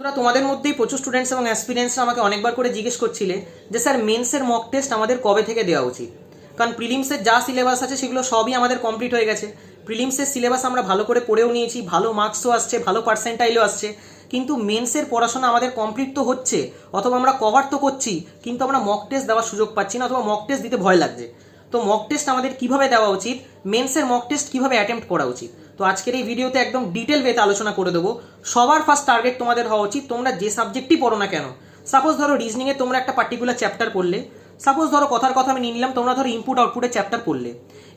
তোরা তোমাদের মধ্যেই প্রচুর স্টুডেন্টস এবং অ্যাসপিরিয়েন্সরা আমাকে অনেকবার করে জিজ্ঞেস করছিলে যে, স্যার মেন্সের মক টেস্ট আমাদের কবে থেকে দেওয়া উচিত? কারণ প্রিলিমসের যা সিলেবাস আছে, সেগুলো সবই আমাদের কমপ্লিট হয়ে গেছে। প্রিলিমসের সিলেবাস আমরা ভালো করে পড়েও নিয়েছি, ভালো মার্কসও আসছে, ভালো পার্সেন্টাইলও আসছে। কিন্তু মেন্সের পড়াশোনা আমাদের কমপ্লিট তো হচ্ছে, অথবা আমরা কভার তো করছি, কিন্তু আমরা মক টেস্ট দেওয়ার সুযোগ পাচ্ছি না, অথবা মক টেস্ট দিতে ভয় লাগছে। তো মক টেস্ট আমাদের কীভাবে দেওয়া উচিত? মেন্সের মক টেস্ট কীভাবে অ্যাটেম্প্ট করা উচিত? তো আজকের এই ভিডিওতে একদম ডিটেল ওয়েতে আলোচনা করে দেবো। সবার ফার্স্ট টার্গেট তোমাদের হওয়া উচিত, তোমরা যে সাবজেক্টই পড়ো না কেন। সাপোজ ধরো রিজনিংয়ে তোমরা একটা পার্টিকুলার চ্যাপ্টার পড়লে। সাপোজ ধরো কথার কথা আমি নিয়ে নিলাম, তোমরা ধরো ইনপুট আউটপুটের চ্যাপ্টার পড়লে।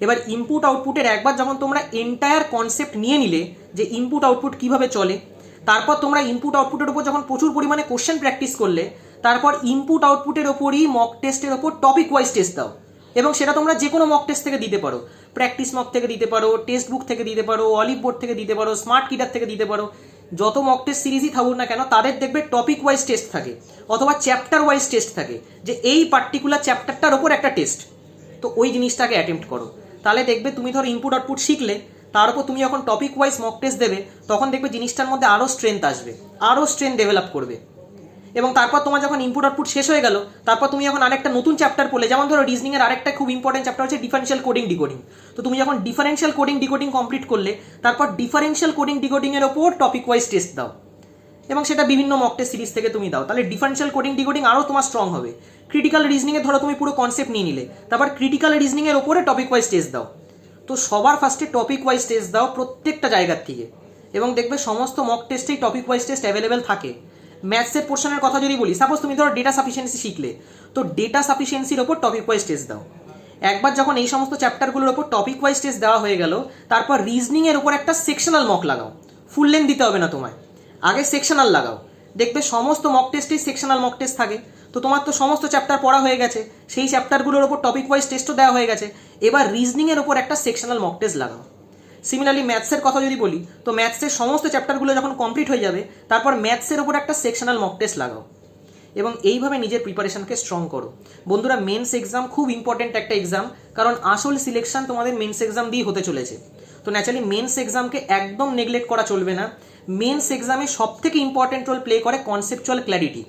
এবার ইনপুট আউটপুটের একবার যখন তোমরা এন্টায়ার কনসেপ্ট নিয়ে নিলে, যে ইনপুট আউটপুট কীভাবে চলে, তারপর তোমরা ইনপুট আউটপুটের উপর যখন প্রচুর পরিমাণে কোশ্চেন প্র্যাকটিস করলে, তারপর ইনপুট আউটপুটের ওপরই মক টেস্টের ওপর টপিক ওয়াইজ টেস্ট দাও। এবং সেটা তোমরা যে কোনো মক টেস্ট থেকে দিতে পারো। প্র্যাকটিস মক থেকে দিতে পারো টেক্সট বুক থেকে দিতে পারো অলিভ বোর্ড থেকে দিতে পারো স্মার্ট কিটার থেকে দিতে পারো, যত মক টেস্ট সিরিজই থাকুক না কেন, তাদের দেখবে টপিক ওয়াইজ টেস্ট থাকে, অথবা চ্যাপ্টার ওয়াইজ টেস্ট থাকে, যে এই পার্টিকুলার চ্যাপ্টারটার ওপর একটা টেস্ট তো ওই জিনিসটাকে অ্যাটেম্প্ট করো। তাহলে দেখবে তুমি ধরো ইনপুট আউটপুট শিখলে, তার উপর তুমি যখন টপিক ওয়াইজ মক টেস্ট দেবে, তখন দেখবে জিনিসটার মধ্যে আরও স্ট্রেংথ আসবে আরও স্ট্রেংথ ডেভেলপ করবে। এবং তারপর তোমার যখন ইনপুট আউটপুট শেষ হয়ে গেল, তারপর তুমি যখন আরেকটা নতুন চ্যাপ্টার পড়লে, যেমন ধরো রিজনিং এর আরেকটা খুব ইম্পর্টেন্ট চ্যাপ্টার হচ্ছে ডিফারেন্সিয়াল কোডিং ডিকোডিং তো তুমি যখন ডিফারেন্সিয়াল কোডিং ডিকোডিং কমপ্লিট করলে, তারপর ডিফারেন্সিয়াল কোডিং ডিকোডিং এর ওপর টপিক ওয়াইজ টেস্ট দাও। এবং সেটা বিভিন্ন মক টেস্ট সিরিজ থেকে তুমি দাও। তাহলে ডিফারেন্সিয়াল কোডিং ডিকোডিং আরও তোমার স্ট্রং হবে। ক্রিটিক্যাল রিজনিং এ ধরো তুমি পুরো কনসেপ্ট নিয়ে নিলে, তারপর ক্রিটিক্যাল রিজনিং এর ওপরে টপিক ওয়াইজ টেস্ট দাও। তো সবার ফার্স্টে টপিক ওয়াইজ টেস্ট দাও প্রত্যেকটা জায়গার থেকে। এবং দেখবে সমস্ত মক টেস্টেই টপিক ওয়াইজ টেস্ট অ্যাভেলেবেল থাকে। ম্যাথসের পোর্শনের কথা যদি বলি সাপোজ তুমি ধরো ডেটা সাফিসিয়েন্সি শিখলে, তো ডেটা সাফিসিয়েন্সির ওপর টপিক ওয়াইজ টেস্ট দাও। একবার যখন এই সমস্ত চ্যাপ্টারগুলোর ওপর টপিক ওয়াইজ টেস্ট দেওয়া হয়ে গেল, তারপর রিজনিংয়ের ওপর একটা সেকশনাল মক লাগাও। ফুল লেন দিতে হবে না তোমায়। আগে সেকশনাল লাগাও। দেখবে সমস্ত মক টেস্টেই সেকশনাল মক টেস্ট থাকে। তো তোমার তো সমস্ত চ্যাপ্টার পড়া হয়ে গেছে। সেই চ্যাপ্টারগুলোর ওপর টপিক ওয়াইজ টেস্টও দেওয়া হয়ে গেছে। এবার রিজনিংয়ের ওপর একটা সেকশনাল মক টেস্ট লাগাও। সিমিলারলি ম্যাথসের কথা যদি বলি, তো ম্যাথসের সমস্ত চ্যাপ্টারগুলো যখন কমপ্লিট হয়ে যাবে, তারপর ম্যাথসের ওপর একটা সেকশনাল মক টেস্ট লাগাও এবং এইভাবে নিজের প্রিপারেশনকে স্ট্রং করো। বন্ধুরা মেন্স এক্সাম খুব ইম্পর্টেন্ট একটা এক্সাম কারণ আসল সিলেকশন তোমাদের মেন্স এক্সাম দিয়েই হতে চলেছে। তো ন্যাচারালি মেন্স এক্সামকে একদম নেগলেক্ট করা চলবে না। মেন্স এক্সামে সব থেকে ইম্পর্টেন্ট রোল প্লে করে কনসেপচুয়াল ক্ল্যারিটি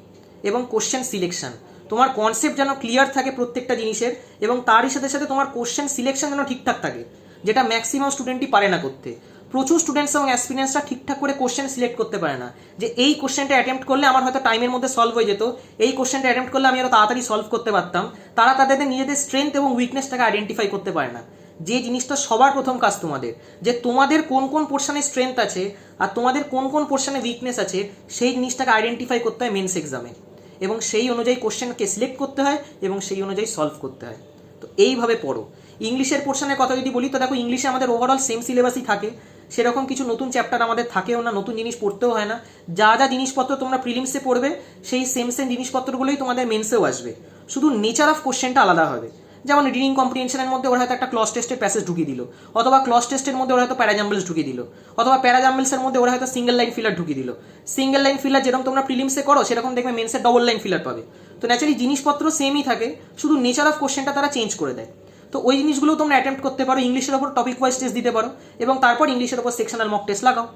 এবং কোশ্চেন সিলেকশন তোমার কনসেপ্ট যেন ক্লিয়ার থাকে প্রত্যেকটা জিনিসের এবং তারই সাথে সাথে তোমার কোশ্চেন সিলেকশন যেন ঠিকঠাক থাকে। যেটা ম্যাক্সিমাম স্টুডেন্টই পারে না করতে। প্রচুর স্টুডেন্টস এবং অ্যাসপিরিয়েন্সরা ঠিকঠাক করে কোশ্চেন সিলেক্ট করতে পারে না। যে এই কোশ্চেনটা অ্যাটেম্প্ট করলে আমার হয়তো টাইমের মধ্যে সলভ হয়ে যেত, এই কোশ্চেনটা অ্যাটেম্প্ট করলে আমি আরও তাড়াতাড়ি সলভ করতে পারতাম। তারা তাদের নিজেদের স্ট্রেংথ এবং উইকনেসটাকে আইডেন্টিফাই করতে পারে না। যে জিনিসটা সবার প্রথম কাজ তোমাদের, যে তোমাদের কোন কোন পোর্শনে স্ট্রেংথ আছে আর তোমাদের কোন কোন পোর্শনে উইকনেস আছে, সেই জিনিসটাকে আইডেন্টিফাই করতে হয় মেন্স এক্সামে এবং সেই অনুযায়ী কোশ্চেনকে সিলেক্ট করতে হয় এবং সেই অনুযায়ী সলভ করতে হয়। তো এইভাবে পড়ো। ইংলিশের পোর্শনের কথা যদি বলি, তো দেখো ইংলিশে আমাদের ওভারঅল সেম সিলেবাসই থাকে। সেরকম কিছু নতুন চ্যাপ্টার আমাদের থাকেও না, নতুন জিনিস পড়তেও হয় না। যা যা জিনিসপত্র তোমরা প্রিলিমসে পড়বে, সেই সেম সেম জিনিসপত্রগুলোই তোমাদের মেন্সেও আসবে। শুধু নেচার অফ কোশ্চেনটা আলাদা হবে। যেমন রিডিং কম্প্রিহেনশনের মধ্যে ওরা হয়তো একটা ক্লস টেস্টের প্যাসেজ ঢুকিয়ে দিল, অথবা ক্লস টেস্টের মধ্যে ওরা হয়তো প্যারাজাম্বলস ঢুকিয়ে দিল, অথবা প্যারাজাম্বলসের মধ্যে ওরা হয়তো সিঙ্গেল লাইন ফিলার ঢুকিয়ে দিল। সিঙ্গেল লাইন ফিলার যেরকম তোমরা প্রিলিমসে করো, সেরকম দেখবে মেন্সের ডবল লাইন ফিলার পাবে। তো ন্যাচারালি জিনিসপত্র সেমই থাকে, শুধু নেচার অফ কোশ্চেনটা তারা চেঞ্জ করে দেয়। তো ওই জিনিসগুলো তোমরা অ্যাটেম্প্ট করতে পারো, ইংলিশের ওপর টপিক ওয়াইজ টেস্ট দিতে পারো এবং তারপর ইংলিশের ওপর সেকশনাল মক টেস্ট লাগাও।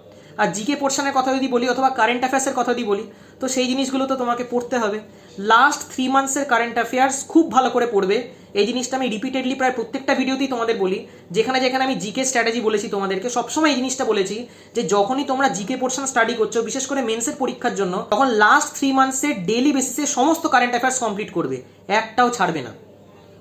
আর জিকে পোর্শনের কথা যদি বলি অথবা কারেন্ট অ্যাফেয়ার্সের কথা যদি বলি, তো সেই জিনিসগুলো তো তোমাকে পড়তে হবে। লাস্ট থ্রি মান্থসের কারেন্ট অ্যাফেয়ার্স খুব ভালো করে পড়বে। এই জিনিসটা আমি রিপিটেডলি প্রায় প্রত্যেকটা ভিডিওতেই তোমাদের বলি। যেখানে যেখানে আমি জিকে স্ট্র্যাটেজি বলেছি তোমাদেরকে, সবসময় এই জিনিসটা বলেছি যে যখনই তোমরা জিকে পোর্শন স্টাডি করছ, বিশেষ করে মেন্সের পরীক্ষার জন্য, তখন লাস্ট থ্রি মান্থসের ডেলি বেসিসে সমস্ত কারেন্ট অ্যাফেয়ার্স কমপ্লিট করবে। একটাও ছাড়বে না।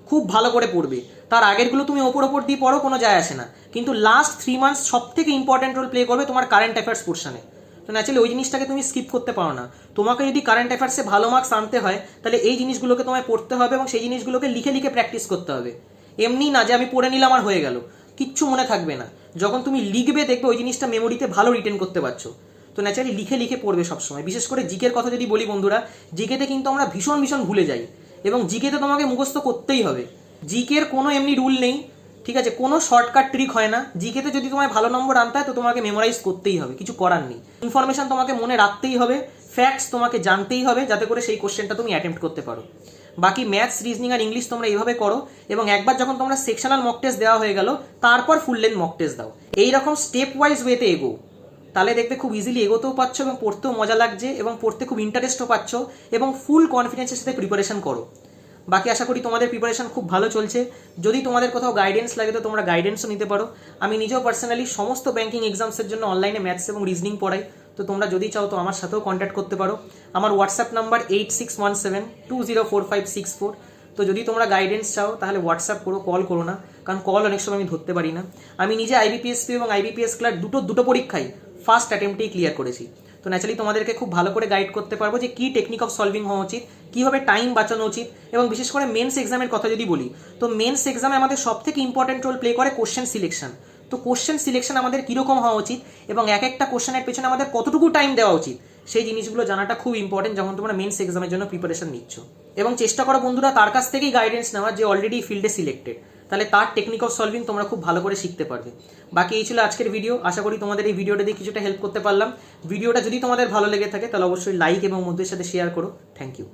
খুব ভালো করে পড়বে। তার আগেরগুলো তুমি ওপর ওপর দিয়ে পড়ো, কোনো যায় আসে না। কিন্তু লাস্ট থ্রি মান্থস সব থেকে ইম্পর্টেন্ট রোল প্লে করবে তোমার কারেন্ট অ্যাফেয়ার্স পোর্শনে তো ন্যাচারালি ওই জিনিসটাকে তুমি স্কিপ করতে পারো না। তোমাকে যদি কারেন্ট অ্যাফেয়ার্সে ভালো মার্কস আনতে হয়, তাহলে এই জিনিসগুলোকে তোমায় পড়তে হবে এবং সেই জিনিসগুলোকে লিখে লিখে প্র্যাকটিস করতে হবে। এমনি না যে আমি পড়ে নিলাম আর হয়ে গেল। কিচ্ছু মনে থাকবে না। যখন তুমি লিখবে, দেখবে ওই জিনিসটা মেমোরিতে ভালো রিটেন করতে পারছ। তো ন্যাচারালি লিখে লিখে পড়বে সবসময়। বিশেষ করে জিকের কথা যদি বলি বন্ধুরা জিকেতে কিন্তু আমরা ভীষণ ভীষণ ভুলে যাই। এবং জিকেতে তোমাকে মুখস্থ করতেই হবে। জিকের কোনো এমনি রুল নেই, ঠিক আছে? কোনো শর্টকাট ট্রিক হয় না। জিকেতে যদি তোমায় ভালো নম্বর আনতে হয়, তো তোমাকে মেমোরাইজ করতেই হবে, কিছু করার নেই। ইনফরমেশন তোমাকে মনে রাখতেই হবে ফ্যাক্টস তোমাকে জানতেই হবে, যাতে করে সেই কোশ্চেনটা তুমি অ্যাটেম্প্ট করতে পারো। বাকি ম্যাথস রিজনিং আর ইংলিশ তোমরা এইভাবে করো এবং একবার যখন তোমরা সেকশনাল মক টেস্ট দেওয়া হয়ে গেল, তারপর ফুল লেন্থ মক টেস্ট দাও। এইরকম স্টেপ ওয়াইজ ওয়েতে এগো। তাহলে দেখবে খুব ইজিলি এগোতেও পারছ এবং পড়তেও মজা লাগছে এবং পড়তে খুব ইন্টারেস্টও পাচ্ছ এবং ফুল কনফিডেন্সের সাথে প্রিপারেশন করো। বাকি আশা করি তোমাদের প্রিপারেশন খুব ভালো চলছে। যদি তোমাদের কোথাও গাইডেন্স লাগে তো তোমরা গাইডেন্সও নিতে পারো। আমি নিজেও পার্সোনালি সমস্ত ব্যাঙ্কিং এক্সামসের জন্য অনলাইনে ম্যাথস এবং রিজনিং পড়াই। তো তোমরা যদি চাও তো আমার সাথেও কন্ট্যাক্ট করতে পারো। আমার WhatsApp number eight six one seven two zero four five six four তো যদি তোমরা গাইডেন্স চাও, তাহলে হোয়াটসঅ্যাপ করো কল করো না। কারণ কল অনেক সময় আমি ধরতে পারি না। আমি নিজে আইবিপিএসপি এবং আইবিপিএস ক্লার দুটো দুটো পরীক্ষায় ফার্স্ট অ্যাটেম্পটেই ক্লিয়ার করেছি। তো ন্যাচারালি তোমাদেরকে খুব ভালো করে গাইড করতে পারব যে কী টেকনিক অফ সলভিং হওয়া উচিত, কীভাবে টাইম বাঁচানো উচিত এবং বিশেষ করে মেন্স এক্সামের কথা যদি বলি, তো মেন্স এক্সামে আমাদের সব থেকে ইম্পর্টেন্ট রোল প্লে করে কোশ্চেন সিলেকশন তো কোশ্চেন সিলেকশন আমাদের কীরকম হওয়া উচিত এবং এক একটা কোশ্চেনের পেছনে আমাদের কতটুকু টাইম দেওয়া উচিত, সেই জিনিসগুলো জানাটা খুব ইম্পর্টেন্ট যখন তোমরা মেন্স এক্সামের জন্য প্রিপারেশন নিচ্ছ। এবং চেষ্টা করো বন্ধুরা তার কাছ থেকেই গাইডেন্স নেওয়ার যে অলরেডি ফিল্ডে সিলেক্টেড তাহলে তার টেকনিক অফ সলভিং তোমরা খুব ভালো করে শিখতে পারবে। বাকি এই ছিল আজকের ভিডিও আশা করি তোমাদের এই ভিডিওটা দিয়ে কিছুটা হেল্প করতে পারলাম। ভিডিওটা যদি তোমাদের ভালো লেগে থাকে, তাহলে অবশ্যই লাইক এবং বন্ধুদের সাথে শেয়ার করো। Thank you